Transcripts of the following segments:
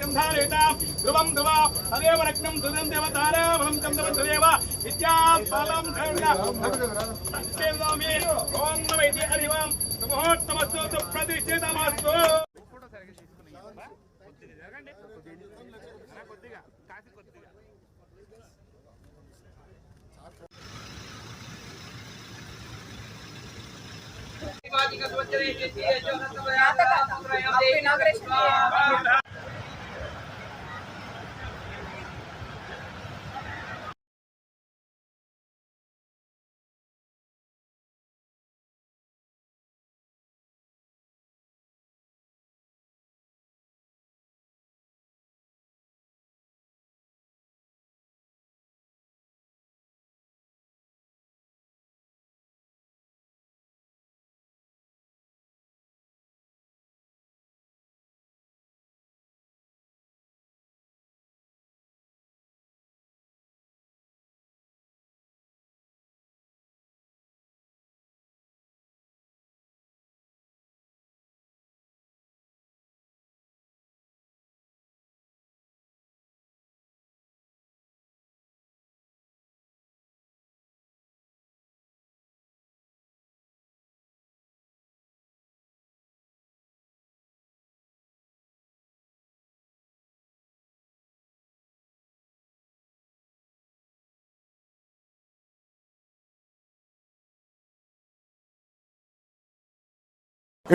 చాక్షిరాస్కంధారేత ధ్రువం ధ్రువ తదేవ రక్నం ధ్రువం దేవతారావహం చంద్ర తదేవ విద్యాం ఫలం ధైర్యామి ఓం నమైతి హరివాం ముహూర్తమస్తు ప్రతిష్ఠితమస్తు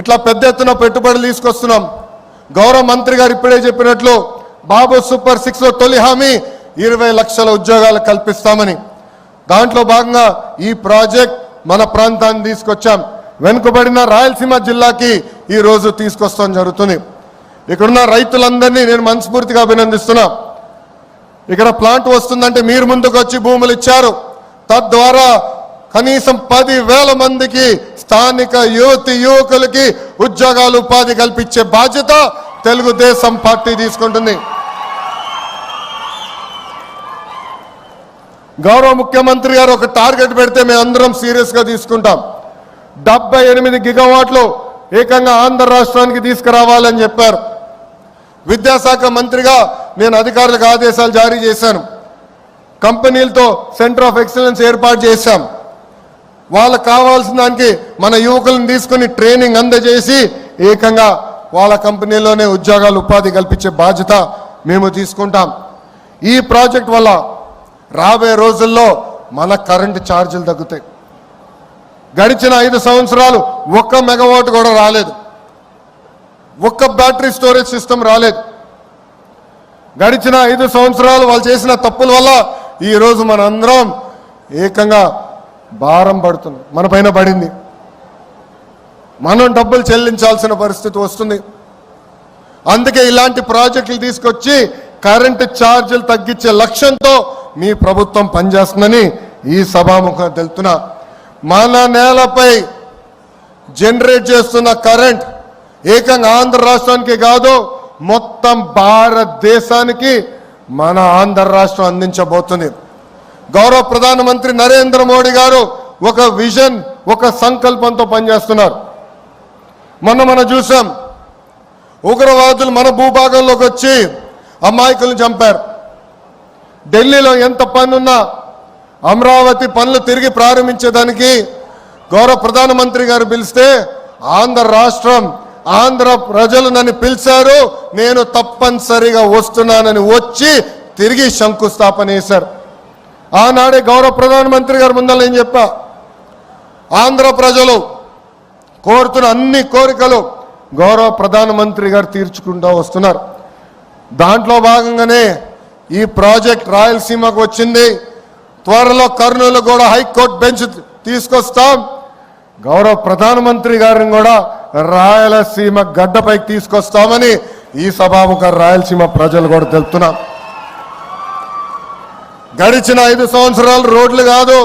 ఇట్లా పెద్ద ఎత్తున పెట్టుబడులు తీసుకొస్తున్నాం. గౌరవ మంత్రి గారు ఇప్పుడే చెప్పినట్లు బాబు సూపర్ సిక్స్లో తొలి హామీ ఇరవై లక్షల ఉద్యోగాలు కల్పిస్తామని. దాంట్లో భాగంగా ఈ ప్రాజెక్ట్ మన ప్రాంతాన్ని తీసుకొచ్చాం. వెనుకబడిన రాయలసీమ జిల్లాకి ఈ రోజు తీసుకొస్తాం జరుగుతుంది. ఇక్కడున్న రైతులందరినీ నేను మనస్ఫూర్తిగా అభినందిస్తున్నా. ఇక్కడ ప్లాంట్ వస్తుందంటే మీరు ముందుకు వచ్చి భూములు ఇచ్చారు. తద్వారా కనీసం పది వేల మందికి స్థానిక యువతి యువకులకి ఉద్యోగాలు ఉపాధి కల్పించే బాధ్యత తెలుగుదేశం పార్టీ తీసుకుంటుంది. గౌరవ ముఖ్యమంత్రి గారు ఒక టార్గెట్ పెడితే మేము అందరం సీరియస్గా తీసుకుంటాం. డెబ్బై ఎనిమిది గిగవాట్లు ఏకంగా ఆంధ్ర రాష్ట్రానికి తీసుకురావాలని చెప్పారు. విద్యాశాఖ మంత్రిగా నేను అధికారులకు ఆదేశాలు జారీ చేశాను. కంపెనీలతో సెంటర్ ఆఫ్ ఎక్సలెన్స్ ఏర్పాటు చేశాం. వాళ్ళకు కావాల్సిన దానికి మన యువకులను తీసుకుని ట్రైనింగ్ అందజేసి ఏకంగా వాళ్ళ కంపెనీలోనే ఉద్యోగాలు ఉపాధి కల్పించే బాధ్యత మేము తీసుకుంటాం. ఈ ప్రాజెక్ట్ వల్ల రాబోయే రోజుల్లో మన కరెంటు ఛార్జీలు తగ్గుతాయి. గడిచిన ఐదు సంవత్సరాలు ఒక్క మెగావాట్ కూడా రాలేదు. ఒక్క బ్యాటరీ స్టోరేజ్ సిస్టమ్ రాలేదు. గడిచిన ఐదు సంవత్సరాలు వాళ్ళు చేసిన తప్పుల వల్ల ఈరోజు మనందరం మన అందరం ఏకంగా భారం పడుతుంది. మన పైన పడింది. మనం డబ్బులు చెల్లించాల్సిన పరిస్థితి వస్తుంది. అందుకే ఇలాంటి ప్రాజెక్టులు తీసుకొచ్చి కరెంటు ఛార్జీలు తగ్గించే లక్ష్యంతో మీ ప్రభుత్వం పనిచేస్తుందని ఈ సభాముఖం తెలుతున్నా మన నేలపై జనరేట్ చేస్తున్న కరెంట్ ఏకంగా ఆంధ్ర రాష్ట్రానికి కాదు మొత్తం భారతదేశానికి మన ఆంధ్ర రాష్ట్రం అందించబోతుంది. గౌరవ ప్రధానమంత్రి నరేంద్ర మోడీ గారు ఒక విజన్ ఒక సంకల్పంతో పనిచేస్తున్నారు. మొన్న మనం చూసాం ఉగ్రవాదులు మన భూభాగంలోకి వచ్చి అమాయకులను చంపారు. ఢిల్లీలో ఎంత పనున్నా అమరావతి పనులు తిరిగి ప్రారంభించేదానికి గౌరవ ప్రధానమంత్రి గారు పిలిస్తే ఆంధ్ర రాష్ట్రం ఆంధ్ర ప్రజలు నన్ను పిలిచారు నేను తప్పనిసరిగా వస్తున్నానని వచ్చి తిరిగి శంకుస్థాపన చేశారు. ఆనాడే గౌరవ ప్రధానమంత్రి గారు ముందర నేను చెప్పా ఆంధ్ర ప్రజలు కోరుతున్న అన్ని కోరికలు గౌరవ ప్రధానమంత్రి గారు తీర్చుకుంటూ వస్తున్నారు. దాంట్లో భాగంగానే ఈ ప్రాజెక్ట్ రాయలసీమకు వచ్చింది. త్వరలో కర్నూలు కూడా హైకోర్టు బెంచ్ తీసుకొస్తాం. గౌరవ ప్రధానమంత్రి గారిని కూడా రాయలసీమ గడ్డపైకి తీసుకొస్తామని ఈ సభాముఖ రాయలసీమ ప్రజలు కూడా తెలుపుతున్నాం గడిచిన ఐదు సంవత్సరాలు రోడ్లు కాదు.